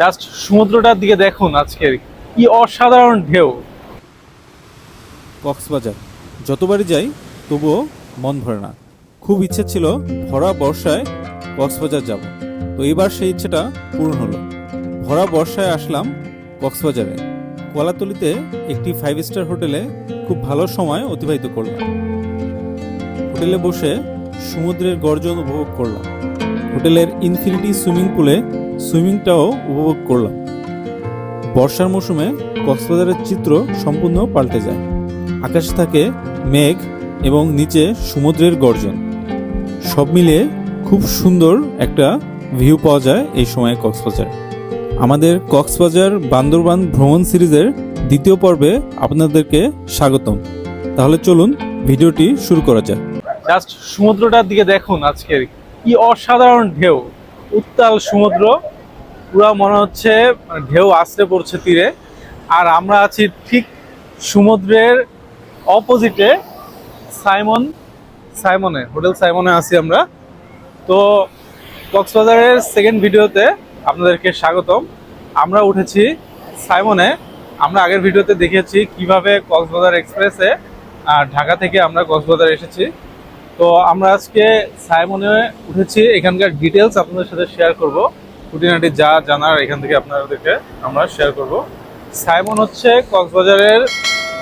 Just সমুদ্রটার দিকে দেখুন আজকের কি অসাধারণ ঢেউ। কক্সবাজার। যতবারই যাই, তবুও মন ভরে না। খুব ইচ্ছে ছিল ভরা বর্ষায় কক্সবাজার যাব। তো এবার সেই ইচ্ছেটা পূরণ হলো। ভরা বর্ষায় আসলাম কক্সবাজারে। কলাতলিতে একটি ফাইভ স্টার হোটেলে খুব ভালো সময় অতিবাহিত করলাম। হোটেলে বসে সমুদ্রের গর্জন উপভোগ করলাম। হোটেলের ইনফিনিটি সুইমিং পুলে সুইমিংটাও উপভোগ করলাম। বর্ষার মৌসুমে কক্সবাজারের চিত্র সম্পূর্ণ পাল্টে যায়। আকাশ থাকে মেঘ এবং নিচে সমুদ্রের গর্জন। সব মিলিয়ে খুব সুন্দর একটা ভিউ পাওয়া যায় এই সময়ে কক্সবাজার। আমাদের কক্সবাজার বান্দরবান ভ্রমণ সিরিজের দ্বিতীয় পর্বে আপনাদেরকে স্বাগতম। তাহলে চলুন ভিডিওটি শুরু করা যাক। জাস্ট সমুদ্রটার দিকে দেখুন আজকের কি অসাধারণ ঢেউ। উত্তাল সমুদ্র, পুরো মনে হচ্ছে মানে ঢেউ আছড়ে পড়ছে তীরে। আর আমরা আছি ঠিক সমুদ্রের অপোজিটে সাইমন, সাইমনে, হোটেল সাইমনে আছি আমরা। তো কক্সবাজারের সেকেন্ড ভিডিওতে আপনাদেরকে স্বাগতম। আমরা উঠেছি সাইমনে। আমরা আগের ভিডিওতে দেখিয়েছি কীভাবে কক্সবাজার এক্সপ্রেসে ঢাকা থেকে আমরা কক্সবাজার এসেছি। তো আমরা আজকে সাইমনে উঠেছি, এখানকার ডিটেলস আপনাদের সাথে শেয়ার করব। খুঁটিনাটি যা জানার এখান থেকে আপনাদেরকে আমরা শেয়ার করব। সাইমন হচ্ছে কক্সবাজারের,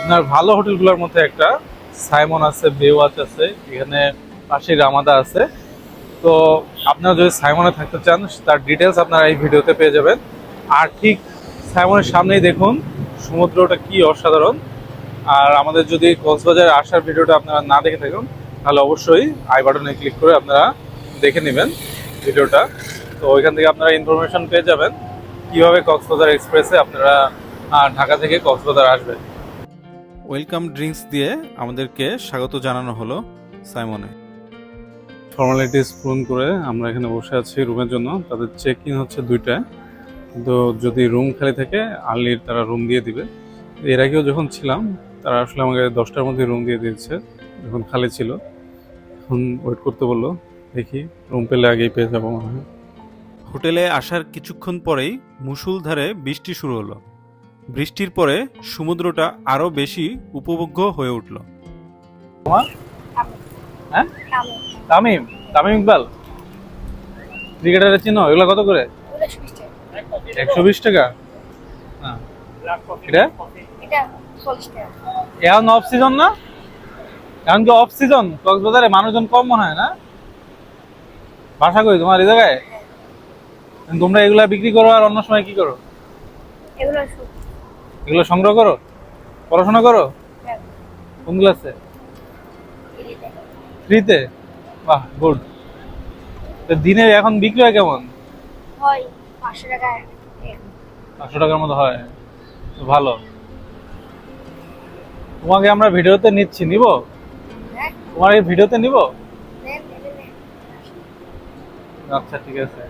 আপনার ভালো হোটেলগুলোর মধ্যে একটা। সাইমন আছে, বেওয়াচ আছে, এখানে পাশে রামাদা আছে। তো আপনারা যদি সাইমনে থাকতে চান, তার ডিটেলস আপনারা এই ভিডিওতে পেয়ে যাবেন। আর ঠিক সাইমনের সামনেই দেখুন, সমুদ্রটা কি অসাধারণ। আর আমাদের যদি কক্সবাজারে আসার ভিডিওটা আপনারা না দেখে থাকুন তাহলে অবশ্যই আই বাটনে ক্লিক করে আপনারা দেখে নেবেন ভিডিওটা। তো ওইখান থেকে আপনারা ইনফরমেশন পেয়ে যাবেন কীভাবে কক্সবাজার এক্সপ্রেসে আপনারা ঢাকা থেকে কক্সবাজার আসবেন। ওয়েলকাম ড্রিঙ্কস দিয়ে আমাদেরকে স্বাগত জানানো হলো সাইমনে। ফর্মালিটিস পূরণ করে আমরা এখানে বসে আছি রুমের জন্য। তাদের চেক ইন হচ্ছে দুইটায়। কিন্তু যদি রুম খালি থাকে আর্লির তারা রুম দিয়ে দিবে। এর আগেও যখন ছিলাম তারা আসলে আমাকে দশটার মধ্যে রুম দিয়ে দিয়েছে যখন খালি ছিল। এখন ওয়েট করতে বলল দেখি রুম পেলে আগেই পেয়ে যাব মনে হয়। হোটেলে আসার কিছুক্ষণ পরেই মুষলধারে বৃষ্টি শুরু হলো। বৃষ্টির পরে সমুদ্রটা আরও বেশি উপভোগ্য হয়ে উঠল। হ্যাঁ? তামিম তামিম ইকবাল। ক্রিকেটারের চিহ্ন এগুলো কত করে? একশো বিশ টাকা। হ্যাঁ। এটা? এখন অফ সিজন না? এখন কি অফ সিজন কক্সবাজারে মানুষজন কম মনে হয় না? বাসা কই তোমার এই জায়গায় তোমরা এগুলা বিক্রি করো আর অন্য সময় কি করো? এগুলো সংগ্রহ করো? পড়াশোনা করো? কোন ক্লাসে? ফ্রিতে বাহ গুড তো দিনে এখন বিক্রি হয় কেমন? পাঁচশো টাকার মতো হয়। ভালো। তোমাকে আমরা ভিডিওতে নিচ্ছি নিব? তোমার এই ভিডিওতে নিব? আচ্ছা ঠিক আছে।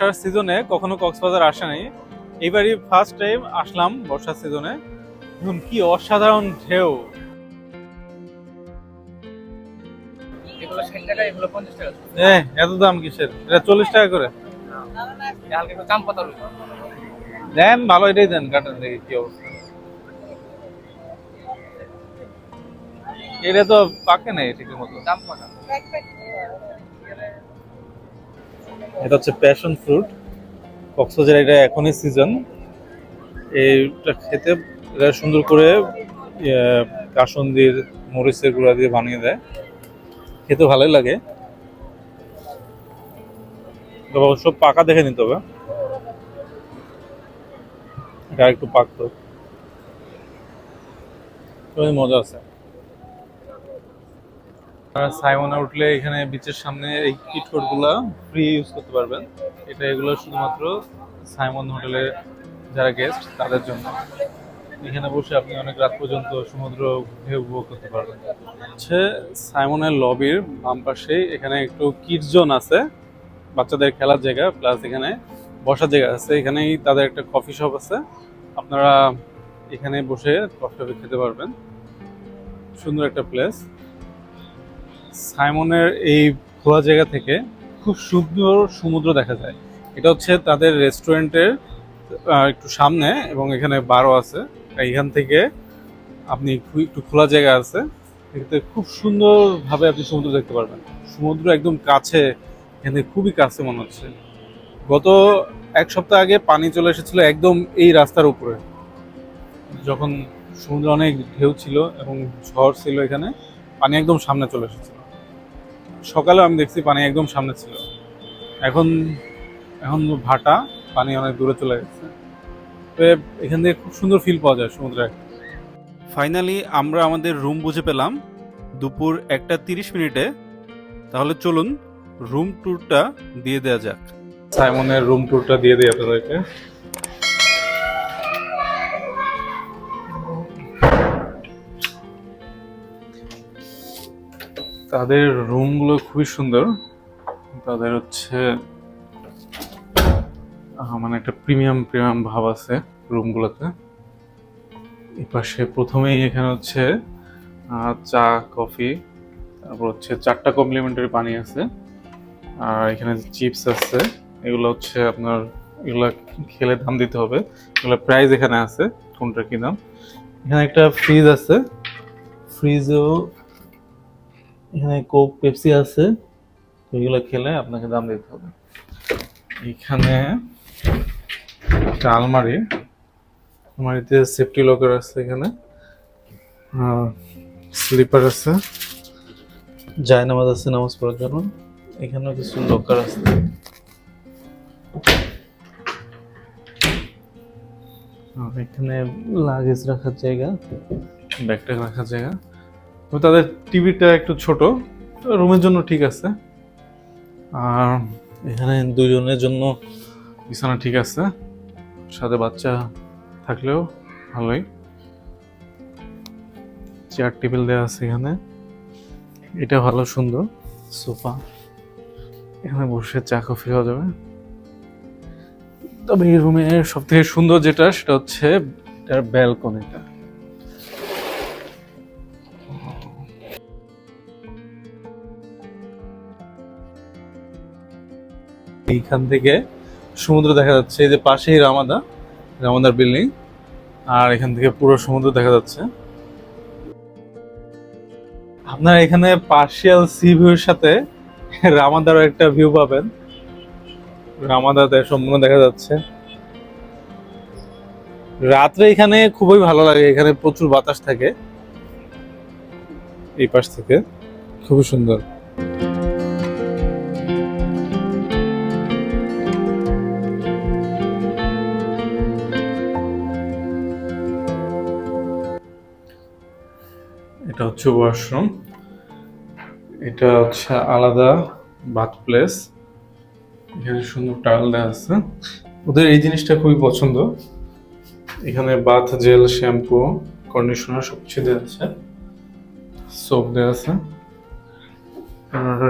বর্ষার সিজনে কখনো কক্সবাজার আসে নাই। এইবারই ফার্স্ট টাইম আসলাম বর্ষার সিজনে। দেখুন কি অসাধারণ ঢেউ। এত দাম কিসের? এটা চল্লিশ টাকা করে। দেন ভালো এটাই দেন কাটেন দেখি কি অবস্থা। এটা তো পাকে নাই ঠিক মতো। চাম পাতা এটা হচ্ছে প্যাশন ফ্রুট কক্সবাজার এটা এখনই সিজন এইটা খেতে এটা সুন্দর করে ইয়ে, কাসন্দির মরিচের গুঁড়া দিয়ে বানিয়ে দেয়। খেতে ভালোই লাগে। অবশ্য পাকা দেখে নিতে হবে। এটা একটু পাকতো। মজা আছে। সাইমনে উঠলে এখানে বিচের সামনে এই কিটগুলা ফ্রি ইউজ করতে পারবেন। এটা এগুলো শুধুমাত্র সাইমন হোটেলের যারা গেস্ট তাদের জন্য। এখানে বসে আপনি অনেক রাত পর্যন্ত সমুদ্র উপভোগ করতে পারবেন। হচ্ছে সাইমনের লবির বাম পাশে এখানে একটু কিডস জোন আছে। বাচ্চাদের খেলার জায়গা প্লাস এখানে বসার জায়গা আছে। এখানেই তাদের একটা কফি শপ আছে। আপনারা এখানে বসে কফি খেতে পারবেন। সুন্দর একটা প্লেস সাইমনের এই খোলা জায়গা থেকে খুব সুন্দর সমুদ্র দেখা যায়। এটা হচ্ছে তাদের রেস্টুরেন্টের একটু সামনে এবং এখানে বারও আছে। এইখান থেকে আপনি একটু খোলা জায়গা আছে। এতে খুব সুন্দরভাবে আপনি সমুদ্র দেখতে পারবেন। সমুদ্র একদম কাছে, এখান খুবই কাছে মনে হচ্ছে। গত এক সপ্তাহ আগে পানি চলে এসেছিল একদম এই রাস্তার উপরে। যখন সমুদ্র অনেক ঢেউ ছিল এবং ঝড় ছিল এখানে, পানি একদম সামনে চলে এসেছিল। সকালে আমি দেখছি পানি একদম সামনে ছিল। এখন এখন ভাটা, পানি অনেক দূরে চলে গেছে। তো এখান থেকে খুব সুন্দর ফিল পাওয়া যায় সমুদ্রে। ফাইনালি আমরা আমাদের রুম বুঝে পেলাম, দুপুর একটা তিরিশ মিনিটে। তাহলে চলুন রুম ট্যুরটা দিয়ে দেওয়া যাক। সাইমনের রুম ট্যুরটা দিয়ে দিই আপনাদেরকে। তাদের রুমগুলো খুবই সুন্দর। তাদের হচ্ছে মানে একটা প্রিমিয়াম প্রিমিয়াম ভাব আছে রুমগুলোতে এই পাশে প্রথমেই এখানে হচ্ছে চা কফি তারপর হচ্ছে চারটা কমপ্লিমেন্টারি পানি আছে। আর এখানে চিপস আছে, এগুলো হচ্ছে আপনার, এগুলো খেলে দাম দিতে হবে। এগুলো প্রাইস এখানে আছে, কোনটা কি দাম? এখানে একটা ফ্রিজ আছে। ফ্রিজেও এখানে কোক, পেপসি আছে। এগুলো খেলে আপনাকে দাম দিতে হবে। এখানে একটা আলমারি। আলমারিতে সেফটি লকার আছে এখানে। স্লিপার আছে। জায় নামাজ আছে নামাজ পড়ার জন্য। এখানেও কিছু লকার আছে। এখানে লাগেজ রাখার জায়গা। ব্যাগটা রাখার জায়গা। তাদের টিভিটা একটু ছোট, রুমের জন্য ঠিক আছে। আর এখানে দুজনের জন্য বিছানা ঠিক আছে। সাথে বাচ্চা থাকলেও ভালোই। চেয়ার টেবিল দেওয়া আছে এখানে। এটা ভালো সুন্দর সোফা। এখানে বসে চা, কফি খাওয়া যাবে। তবে এই রুমের সব থেকে সুন্দর যেটা, সেটা হচ্ছে এটার ব্যালকনিটা এইখান থেকে সমুদ্র দেখা যাচ্ছে। এই যে পাশেই রামাদা, রামাদার বিল্ডিং আর এখান থেকে পুরো সমুদ্র দেখা যাচ্ছে। আপনারা এখানে পার্শিয়াল সি ভিউর সাথে রামাদারও একটা ভিউ পাবেন। রামাদাতে সম্পূর্ণ দেখা যাচ্ছে। রাত্রে এখানে খুবই ভালো লাগে, এখানে প্রচুর বাতাস থাকে। এই পাশ থেকে। খুবই সুন্দর। এটা হচ্ছে ওয়াশরুম। এটা হচ্ছে আলাদা বাথ প্লেস। এখানে সুন্দর টাওয়েল দেওয়া আছে। ওদের এই জিনিসটা খুবই পছন্দ। এখানে বাথ জেল, শ্যাম্পু, কন্ডিশনার সব কিছু দেওয়া আছে। সোপ দেওয়া আছে। আর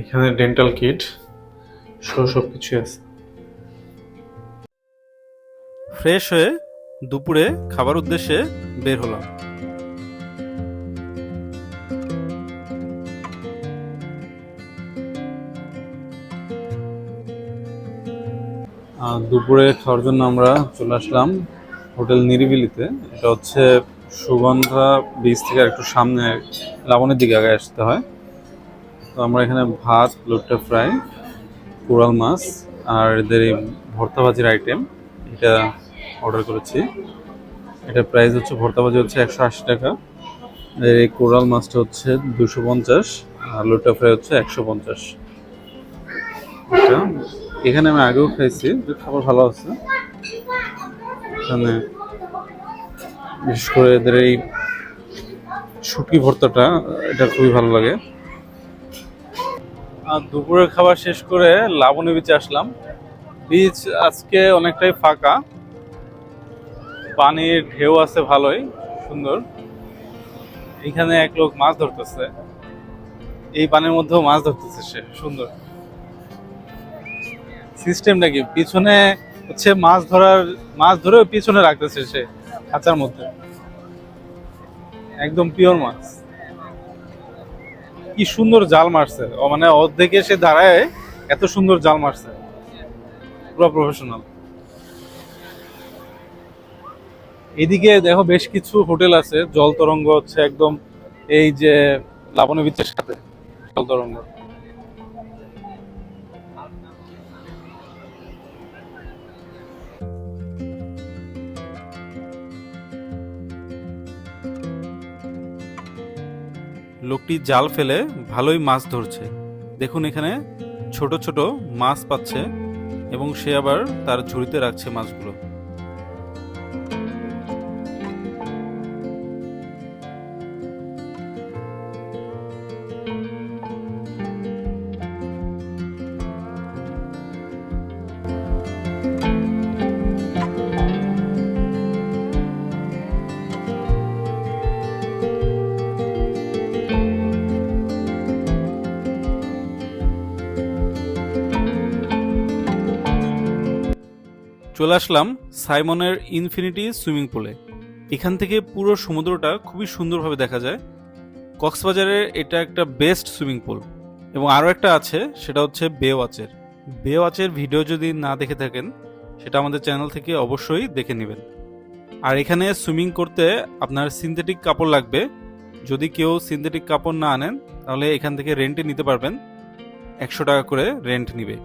এখানে ডেন্টাল কিট সহ সব কিছু আছে। ফ্রেশ হয়ে দুপুরে খাবার উদ্দেশ্যে বের হলাম। দুপুরে খাওয়ার জন্য আমরা চলে আসলাম হোটেল নিরিবিলিতে। এটা হচ্ছে সুগন্ধা বীজ থেকে একটু সামনে লাবণের দিকে আগে আসতে হয়। তো আমরা এখানে ভাত, লুট্টা ফ্রাই কোরাল মাছ আর এদের এই ভর্তা ভাজির আইটেম এটা অর্ডার করেছি। এটা প্রাইস হচ্ছে ভর্তা ভাজি হচ্ছে একশো আশি টাকা। এই কোরাল মাছটা হচ্ছে দুশো পঞ্চাশ আর লুট্টা ফ্রাই হচ্ছে একশো পঞ্চাশ। এটা এখানে আমি আগেও খাইছি খাবার ভালো আছে। এখানে বিশেষ করে এদের এই শুটকি ভর্তাটা, এটা খুবই ভালো লাগে। আর দুপুরের খাবার শেষ করে লাবণী বিচে আসলাম। বিচ আজকে অনেকটাই ফাঁকা। পানির ঢেউ আছে ভালোই, সুন্দর। এখানে এক লোক মাছ ধরতেছে। এই পানির মধ্যেও মাছ ধরতেছে সে, সুন্দর। সিস্টেমটা কি? পিছনে হচ্ছে মাছ ধরার, মাছ ধরে পিছনে রাখতেছে সে খাঁচার মধ্যে। একদম পিওর মাছ। কি সুন্দর জাল মারছে। ও মানে অর্ধেকে এসে দাঁড়ায়, এত সুন্দর জাল মারছে। পুরো প্রফেশনাল এদিকে দেখো বেশ কিছু হোটেল আছে, জল তরঙ্গ হচ্ছে একদম এই যে লাবণী সাথে। জল তরঙ্গ। লোকটি জাল ফেলে ভালোই মাছ ধরছে। দেখুন এখানে ছোট ছোট মাছ পাচ্ছে এবং সে আবার তার ঝুড়িতে রাখছে মাছগুলো। চলে আসলাম সাইমনের ইনফিনিটি সুইমিং পুলে। এখান থেকে পুরো সমুদ্রটা খুবই সুন্দরভাবে দেখা যায়। কক্সবাজারের এটা একটা বেস্ট সুইমিং পুল। এবং আরও একটা আছে, সেটা হচ্ছে বে ওয়াচের বে ওয়াচের ভিডিও যদি না দেখে থাকেন, সেটা আমাদের চ্যানেল থেকে অবশ্যই দেখে নেবেন। আর এখানে সুইমিং করতে আপনার সিনথেটিক কাপড় লাগবে। যদি কেউ সিনথেটিক কাপড় না আনেন, তাহলে এখান থেকে রেন্টে নিতে পারবেন। একশো টাকা করে রেন্ট নিবে।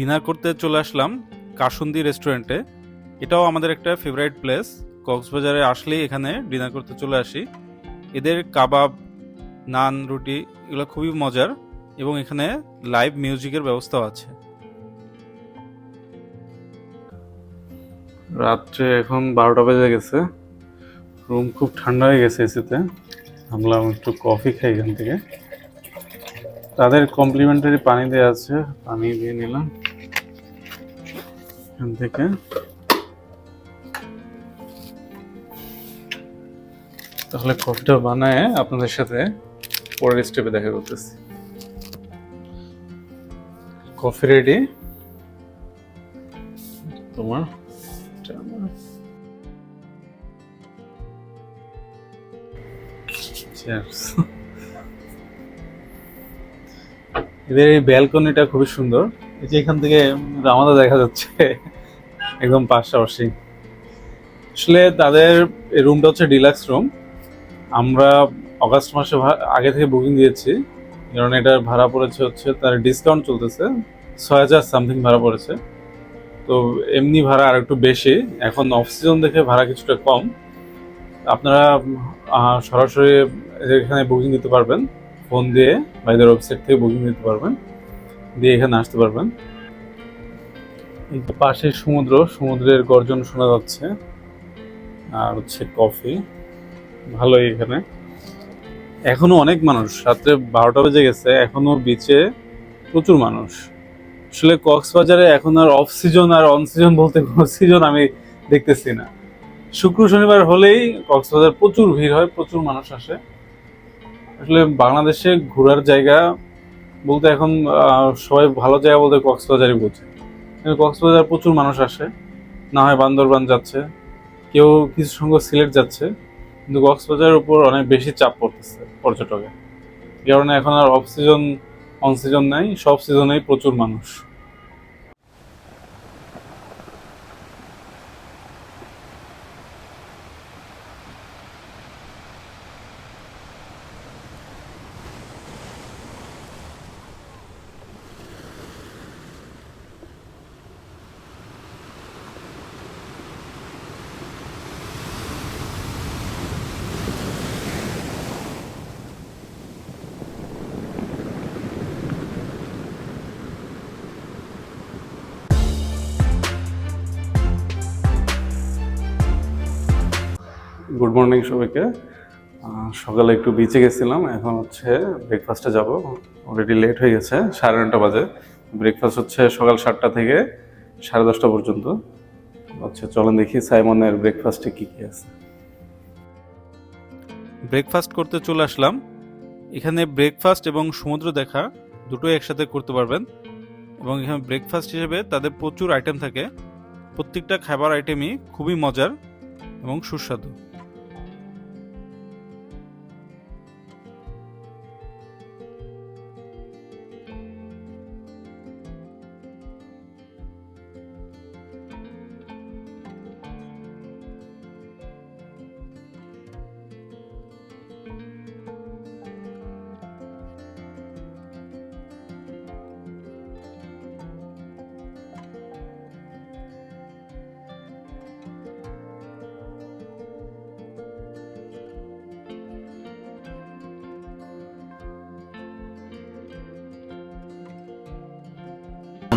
ডিনার করতে চলে আসলাম কাসুন্দি রেস্টুরেন্টে। এটাও আমাদের একটা ফেভারিট প্লেস কক্সবাজারে আসলেই এখানে ডিনার করতে চলে আসি। এদের কাবাব, নান, রুটি এগুলো খুবই মজার এবং এখানে লাইভ মিউজিকের ব্যবস্থাও আছে। রাত্রে এখন বারোটা বেজে গেছে। রুম খুব ঠান্ডা হয়ে গেছে এসিতে ভাবলাম একটু কফি খাই এখান থেকে। তাদের কমপ্লিমেন্টারি পানি দেওয়া আছে। পানি দিয়ে নিলাম। এখান থেকে। তাহলে কফিটা বানায় আপনাদের সাথে পরের স্টেপে দেখা করতেছি। কফি রেডি তোমার. এদের এই ব্যালকনিটা খুবই সুন্দর। এই যে এখান থেকে রামাদা দেখা যাচ্ছে। একদম পাশাপাশি। আসলে তাদের রুমটা হচ্ছে ডিলাক্স রুম আমরা অগাস্ট মাসে আগে থেকে বুকিং দিয়েছি। কারণ এটার ভাড়া পড়েছে হচ্ছে, তার ডিসকাউন্ট চলতেছে। ছয় হাজার সামথিং ভাড়া পড়েছে। তো এমনি ভাড়া আর একটু বেশি। এখন অফ সিজন দেখে ভাড়া কিছুটা কম। আপনারা সরাসরি এখানে বুকিং দিতে পারবেন। ফোন দিয়ে বা এদের ওয়েবসাইট থেকে বুকিং দিতে পারবেন। দিয়ে এখানে আসতে পারবেন। পাশে সমুদ্র, সমুদ্রের গর্জন শোনা যাচ্ছে। আর হচ্ছে কফি। ভালোই এখানে। এখনও অনেক মানুষ। রাত্রে বারোটা বেজে গেছে। এখনও বিচে প্রচুর মানুষ। আসলে কক্সবাজারে এখন আর অফ সিজন আর অন সিজন বলতে কোনো সিজন আমি দেখতেছি না। শুক্র শনিবার হলেই কক্সবাজার প্রচুর ভিড় হয়, প্রচুর মানুষ আসে। আসলে বাংলাদেশে ঘোরার জায়গা বলতে এখন সবাই ভালো জায়গা বলতে কক্সবাজারই বোঝে। কক্সবাজার প্রচুর মানুষ আসে। না হয় বান্দরবান যাচ্ছে। কেউ কিছু সংখ্যক সিলেট যাচ্ছে। কিন্তু কক্সবাজারের উপর অনেক বেশি চাপ পড়তেছে পর্যটকে। কারণে এখন আর অফ সিজন অন সিজন নাই, সব সিজনেই প্রচুর মানুষ। গুড মর্নিং সবাইকে। সকালে একটু বিচে গেছিলাম, এখন হচ্ছে ব্রেকফাস্টে যাব। অলরেডি লেট হয়ে গেছে, সাড়ে নটা বাজে। ব্রেকফাস্ট হচ্ছে সকাল সাতটা থেকে সাড়ে দশটা পর্যন্ত। আচ্ছা চলেন দেখি সাইমনের ব্রেকফাস্টে কি কি আছে। ব্রেকফাস্ট করতে চলে আসলাম। এখানে ব্রেকফাস্ট এবং সমুদ্র দেখা দুটোই একসাথে করতে পারবেন। এবং এখানে ব্রেকফাস্ট হিসেবে তাদের প্রচুর আইটেম থাকে। প্রত্যেকটা খাবার আইটেমই খুবই মজার এবং সুস্বাদু।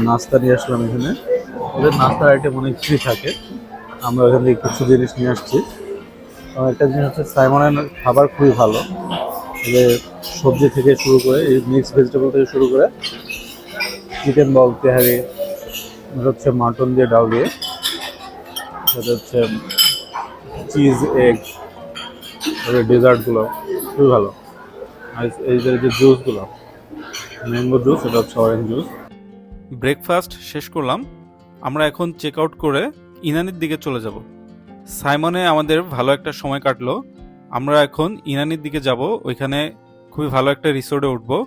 নাস্তা নিয়ে আসলাম এখানে। ওদের নাস্তার আইটেম অনেক কিছুই থাকে। আমরা ওখান থেকে কিছু জিনিস নিয়ে আসছি। এবং একটা জিনিস হচ্ছে সাইমনের খাবার খুবই ভালো। যে সবজি থেকে শুরু করে এই মিক্স ভেজিটেবল থেকে শুরু করে চিকেন বল, তেহারি হচ্ছে মাটন দিয়ে ডাল দিয়ে। সেটা হচ্ছে চিজ এগ ডেজার্টগুলো খুবই ভালো। আর এই যে জুসগুলো ম্যাঙ্গো জুস এটা হচ্ছে অরেঞ্জ জুস ব্রেকফাস্ট শেষ করলাম। আমরা এখন চেক আউট করে ইনানির দিকে চলে যাব। সাইমনে আমাদের ভালো একটা সময় কাটলো। আমরা এখন ইনানির দিকে যাব। ওইখানে খুবই ভালো একটা রিসোর্টে উঠব।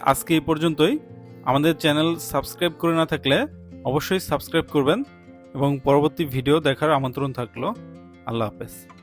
আজকে এই পর্যন্তই। আমাদের চ্যানেল সাবস্ক্রাইব করে না থাকলে অবশ্যই সাবস্ক্রাইব করবেন এবং পরবর্তী ভিডিও দেখার আমন্ত্রণ থাকল। আল্লাহ হাফেজ।